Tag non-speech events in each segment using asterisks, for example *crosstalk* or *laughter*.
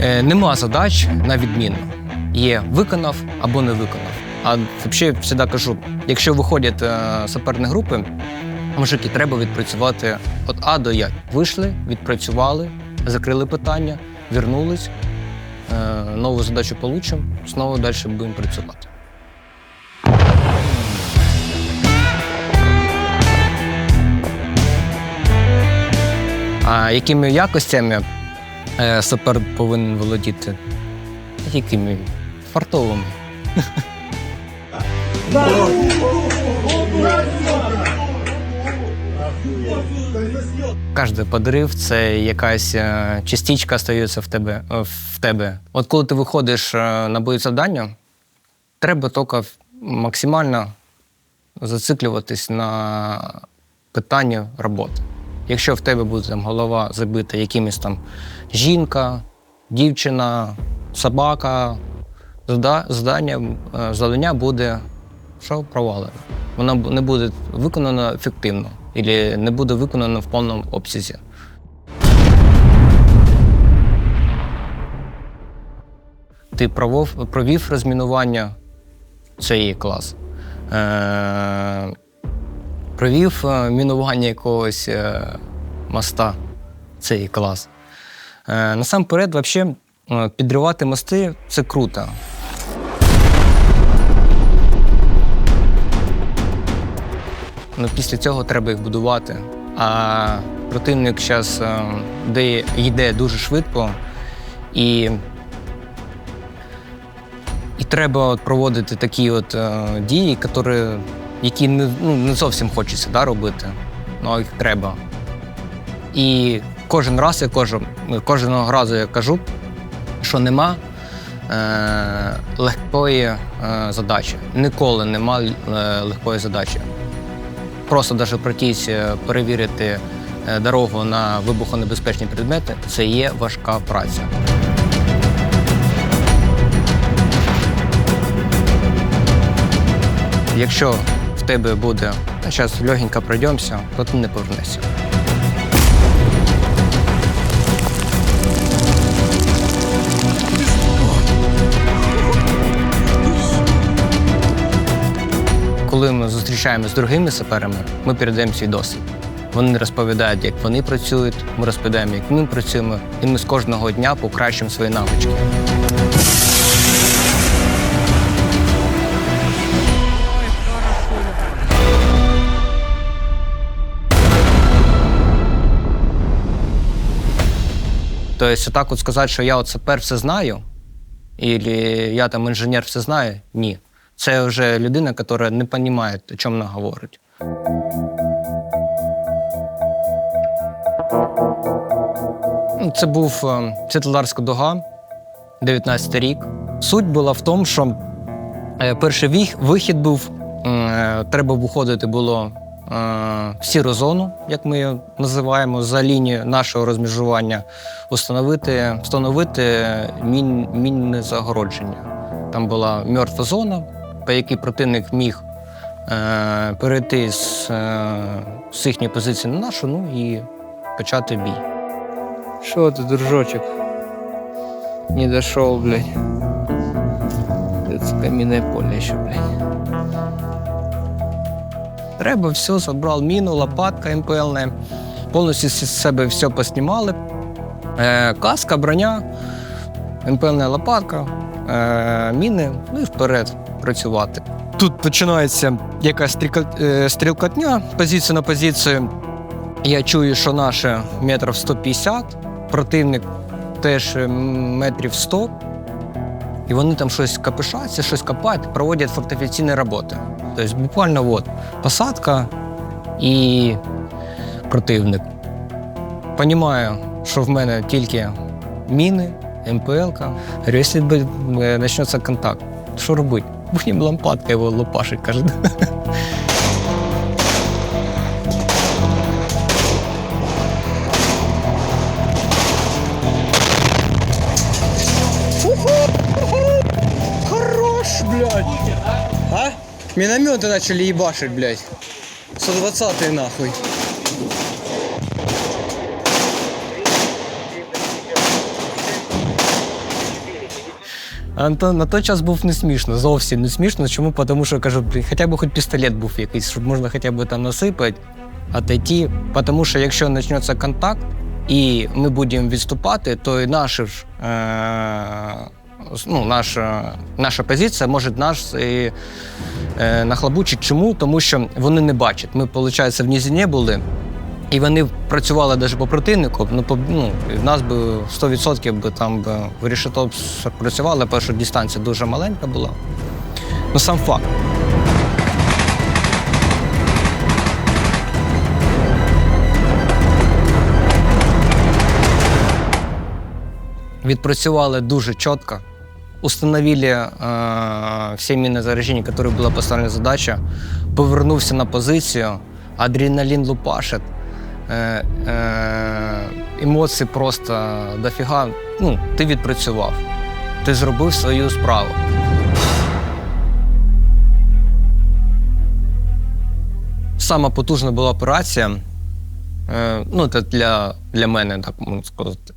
Е, Нема задач на відмінно. Є виконав або не виконав. А взагалі завжди кажу, якщо виходять е, саперні групи, мужики, треба відпрацювати від А до Я. Вийшли, відпрацювали, закрили питання, вернулись, е, нову задачу получимо, знову далі будемо працювати. А якими якостями е, сапер повинен володіти? Якими? Фартовими. Кожен подрив це якась е, частичка стається в тебе, е, в тебе. От коли ти виходиш е, на боєзавдання, треба тільки максимально зациклюватись на питанні роботи. Якщо в тебе буде там голова забита якимось там жінка, дівчина, собака, завдання, е, завдання буде що провалене. Воно не буде виконано ефективно або не буде виконано в повному обсязі. Ти провов, провів розмінування, це є клас. Е, провів е, мінування якогось е, моста, це є клас. Е, насамперед, взагалі, е, підривати мости це круто. Ну, після цього треба їх будувати. А противник зараз де йде дуже швидко, і, і треба от проводити такі от е, дії, які, які не, ну, не зовсім хочеться да, робити, але їх треба. І кожен раз я кажу, кожного разу я кажу, що нема е, легкої е, задачі. Ніколи нема е, легкої задачі. Просто навіть пройтись, е, перевірити е, дорогу на вибухонебезпечні предмети це є важка праця. Якщо в тебе буде зараз легенько пройдемося, то ти не повернешся. Коли ми зустрічаємося з другими саперами, ми передаємо свій досвід. Вони розповідають, як вони працюють, ми розповідаємо, як ми працюємо, і ми з кожного дня покращуємо свої навички. Тобто, так от сказати, що я от сапер все знаю, або я там інженер все знаю, ні. Це вже людина, яка не розуміє, о чому вона говорить. Ну, Це був е, Світлодарська дуга, 19 рік. Суть була в тому, що е, перший вихід був, е, треба виходити було в сіру зону, як ми її називаємо, за лінію нашого розмежування, установити, встановити мін, мінне загородження. Там була мертва зона, по якій противник міг е, перейти з, е, з їхньої позиції на нашу, ну і почати бій. Что ты, дружочек? Не дошел, блядь. Это каменное поле еще, блядь. Треба, все, забрав міну, лопатка МПЛ, повністю з себе все поснімали. Е, каска, броня, МПЛ лопатка, е, міни, ну і вперед працювати. Тут починається якась е, стрілкотня, позиція на позицію. Я чую, що наше метрів 150, противник теж метрів 100. І вони там щось капишаться, щось копають, проводять фортифікаційні роботи. Тобто буквально от, посадка і противник. Понімаю, що в мене тільки міни, МПЛ-ка. Говорю, якщо б, е, почнеться контакт, що робити? Будемо лампадка його лопашить, каже. Хорош, блядь. А? Минометы начали ебашить, блядь. 120 нахуй. А на, то- на той час був не смішно, зовсім не смішно. Чому? Тому що кажу, хоча б хоч пістолет був якийсь, щоб можна хоча б там насипати, отойти. Тому що якщо почнеться контакт і ми будемо відступати, то і наші ж. Е- Ну, наша, наша позиція може нас і е, нахлобучить. Чому? Тому що вони не бачать. Ми, виходить, в Нізіні були, і вони працювали навіть по противнику. Ну, по, ну, і в нас би 100% би там би в решето працювали, перша дистанція дуже маленька була. Ну, сам факт. Відпрацювали дуже чітко. Установили э, все мины заражения, которые была поставлена задача. Повернувся на позицію, адреналін лупашить. Е, е, емоції просто дофіга. Ну, ти відпрацював, ти зробив свою справу. Сама потужна була операція. Е, ну, це для, для мене, так можна сказати.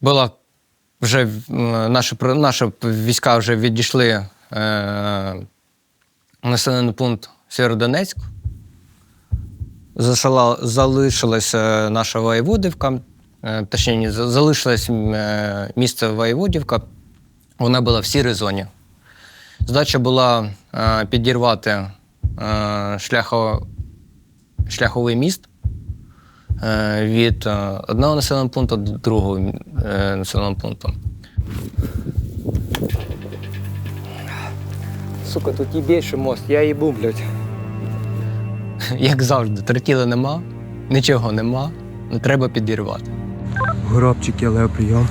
Була вже наші, наші війська вже відійшли населений пункт Сєвєродонецьк. Залишилася наша Воєводівка, е, точніше, залишилось е, місце Воєводівка. Вона була в сірій зоні. Задача була е, підірвати шляхо, шляховий міст від одного населеного пункту до другого населеного пункту. Сука, тут їбейший мост, я їбу, блядь. *laughs* Як завжди, тротіли нема, нічого нема, ну, треба підірвати. Горобчик, я лев прийом.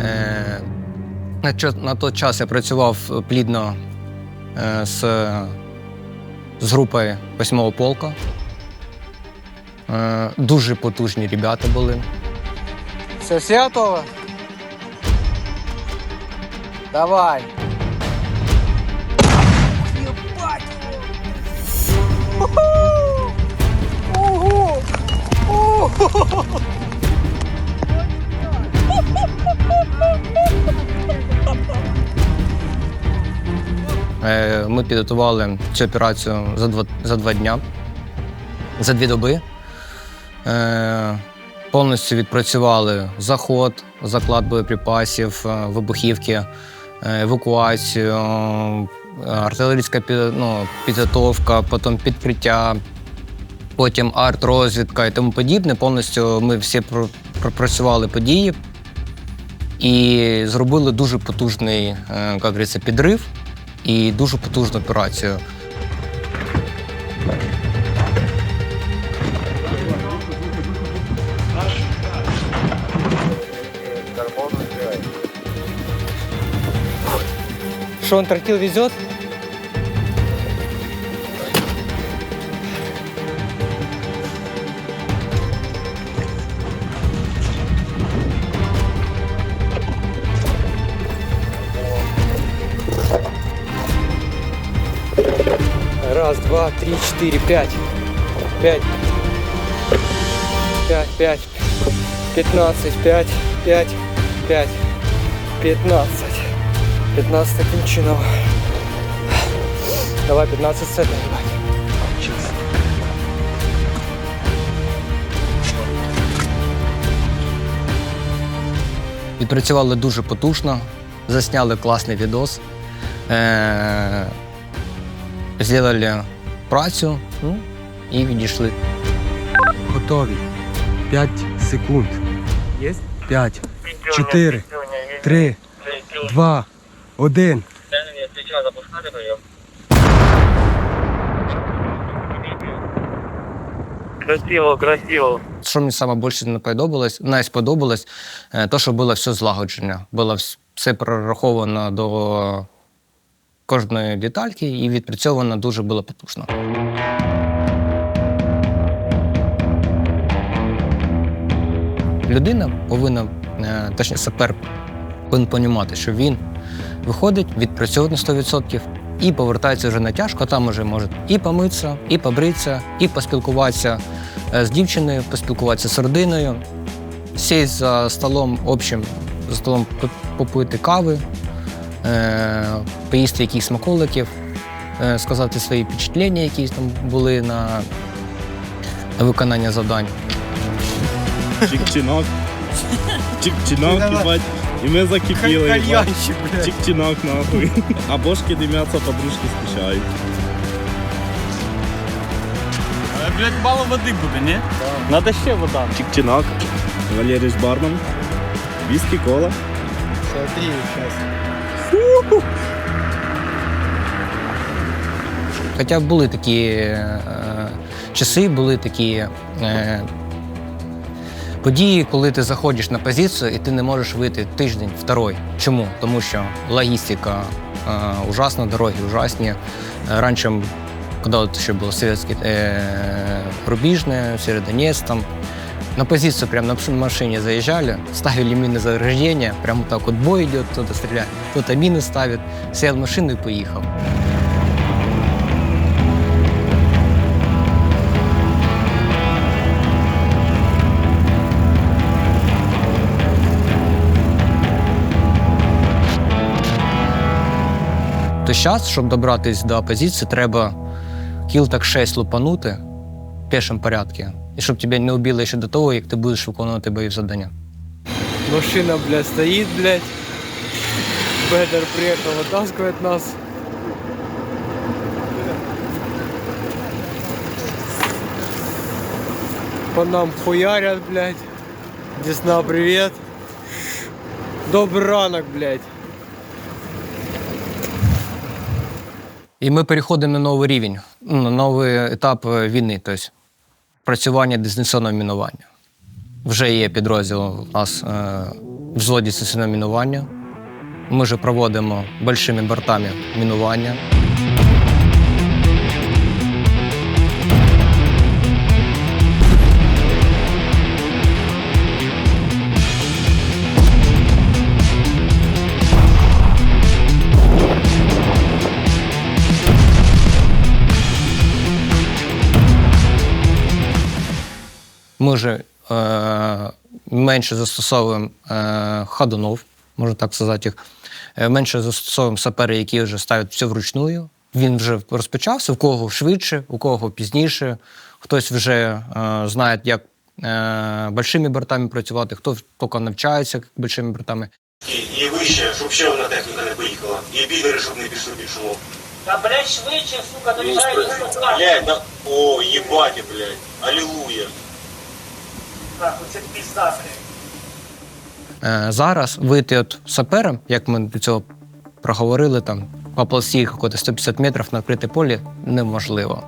Е, на, той час я працював плідно е, з, з групою 8-го полка. Е, дуже потужні ребята були. Все, все готово? Давай. Е, Ми підготували цю операцію за два, за два дня, за дві доби. Повністю відпрацювали заход, заклад боєприпасів, е, вибухівки, е, евакуацію, е, артилерійська ну, підготовка, потім підкриття, потім арт-розвідка і тому подібне. Повністю ми всі пропрацювали події і зробили дуже потужний, як говориться, підрив і дуже потужну операцію. Что, он тротил везет? Раз, два, три, четыре, пять. Пять. Пять, пять. Пятнадцать, пять, пять, пять. Пятнадцать. 15 кінчинова. Давай 15 сет. Сейчас. Відпрацювали дуже потужно, засняли класний відос, е- зробили працю ну, і відійшли. Готові. 5 секунд. Є? 5, 4, 3, 2, 1. Красиво, красиво. Що мені саме більше не подобалось, не сподобалось, е, то, що було все злагодження. Було все прораховано до кожної детальки і відпрацьовано дуже було потужно. Людина повинна, е, точніше, сапер повинен розуміти, що він виходить, відпрацьовує на 100%, і повертаються вже на тяжко, там вже можуть і помитися, і побритися, і поспілкуватися е, з дівчиною, поспілкуватися з родиною, сість за столом общим, за столом попити кави, е, поїсти якихось смаколиків, е, сказати свої впечатлення, які там були на, на виконання завдань. Чик-чинок. Чик-чинок, їбать. І ми закипіли, їбать. Чик-чинок, нахуй. А бошки димяться, подружки скучають. Але, блядь, мало води буде, ні? Надо ще вода. Чик-чинок. Валерій з барном. Віскі кола. Смотри, сейчас. Хоча були такі е, часи, були такі е, події, коли ти заходиш на позицію і ти не можеш вийти тиждень, второй. Чому? Тому що логістика е, ужасна, дороги ужасні. Е, Раніше, коли ще було совєтське е, рубіжне, Сєвєродонецьк, там на позицию прям на машине заезжали, ставили мины заграждения, прям вот так вот бой идет, кто-то стреляет, кто-то мины ставит, сел в машину и поехал. То зараз, щоб добратися до позиції, треба кіл так 6 лупанути в пішому порядку. І щоб тебе не вбили ще до того, як ти будеш виконувати бойові завдання. Машина, блядь, стоит, блядь. Бедер приехал, вытаскивает нас. По нам хуярят, блядь. Десна, привет. Добрый ранок, блядь. І ми переходимо на новий рівень, на новий етап е, війни, тобто працювання дистанційного мінування. Вже є підрозділ у нас е, взвод дистанційного мінування. Ми вже проводимо большими бортами мінування. Ми вже е, менше застосовуємо е, ходунов, можна так сказати, їх. Е, менше застосовуємо сапери, які вже ставлять все вручную. Він вже розпочався, у кого швидше, у кого пізніше. Хтось вже е, знає, як е, большими бортами працювати, хто тільки навчається як большими бортами. І, і вище, щоб ще одна техніка не поїхала. І бідери, щоб не пішли під шумок. Та, блядь, швидше, сука, доїжджай до сюди. Блядь, да... О, єбаті, блядь. Алілуя. Так, оце пізда, блядь. Е, зараз вийти от сапером, як ми до цього проговорили, там по полосі якось 150 метрів на відкрите полі неможливо.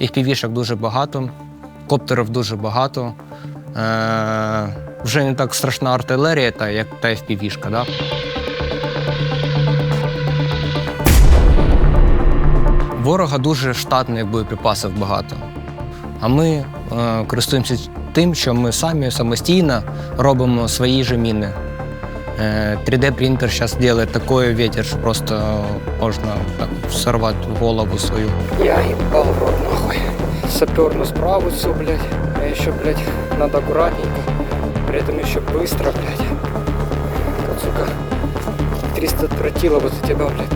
Їх півішок дуже багато, коптерів дуже багато. Е, вже не так страшна артилерія, та, як та FPV-шка, да? Ворога дуже штатних боєприпасів багато. А ми е, користуємося тим, що ми самі самостійно робимо свої же міни. Е, 3D-принтер зараз робить такий ветер, що просто можна так сорвати голову свою. Я ебал в рот нахуй. Саперную справу все, блядь. А еще, блядь, надо аккуратненько. При этом еще быстро, блядь. Сука, 300 тротила за тебя, блядь.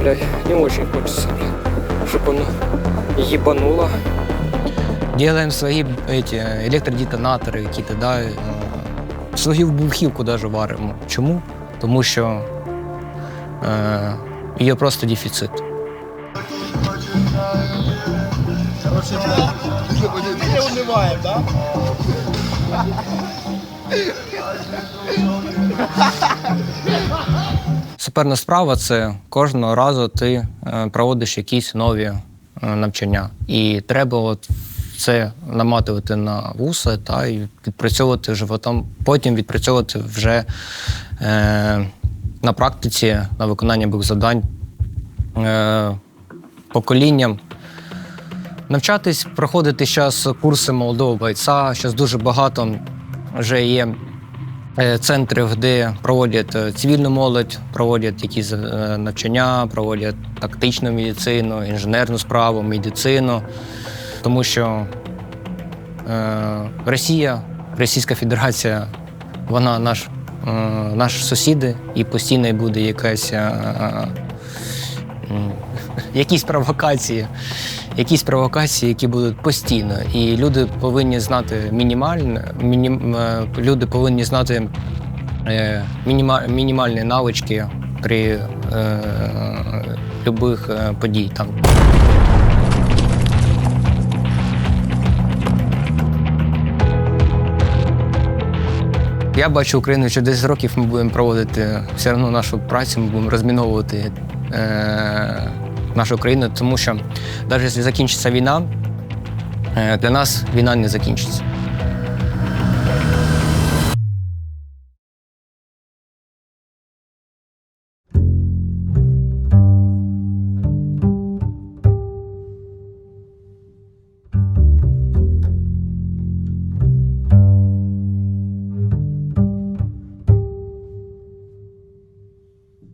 Блядь, не очень хочется, блядь. Чтоб оно ебануло. Делаем свои эти електродетонаторы какие-то, да. е, Свою вибухівку даже варимо. Чому? Тому що е, є просто дефіцит. Суперна справа це кожного разу ти е, проводиш якісь нові е, навчання. І треба от це наматувати на вуса та і відпрацьовувати животом, потім відпрацьовувати вже е, на практиці, на виконання бойових завдань е, поколінням. Навчатись, проходити зараз курси молодого бойця. Зараз дуже багато вже є е, центрів, де проводять е, цивільну молодь, проводять якісь е, навчання, проводять тактичну медицину, інженерну справу, медицину. Тому що е, Росія, Російська Федерація, вона наш, е, наш сусіди, і постійно буде якась. е, м, *laughs* якісь провокації, якісь провокації, які будуть постійно. І люди повинні знати мінімальне, мінім, е, люди повинні знати е, мініма, мінімальні навички при е, любих е, подій там. Я бачу Україну, що 10 років ми будемо проводити все одно нашу працю, ми будемо розміновувати е, нашу країну, тому що навіть якщо закінчиться війна, е, для нас війна не закінчиться.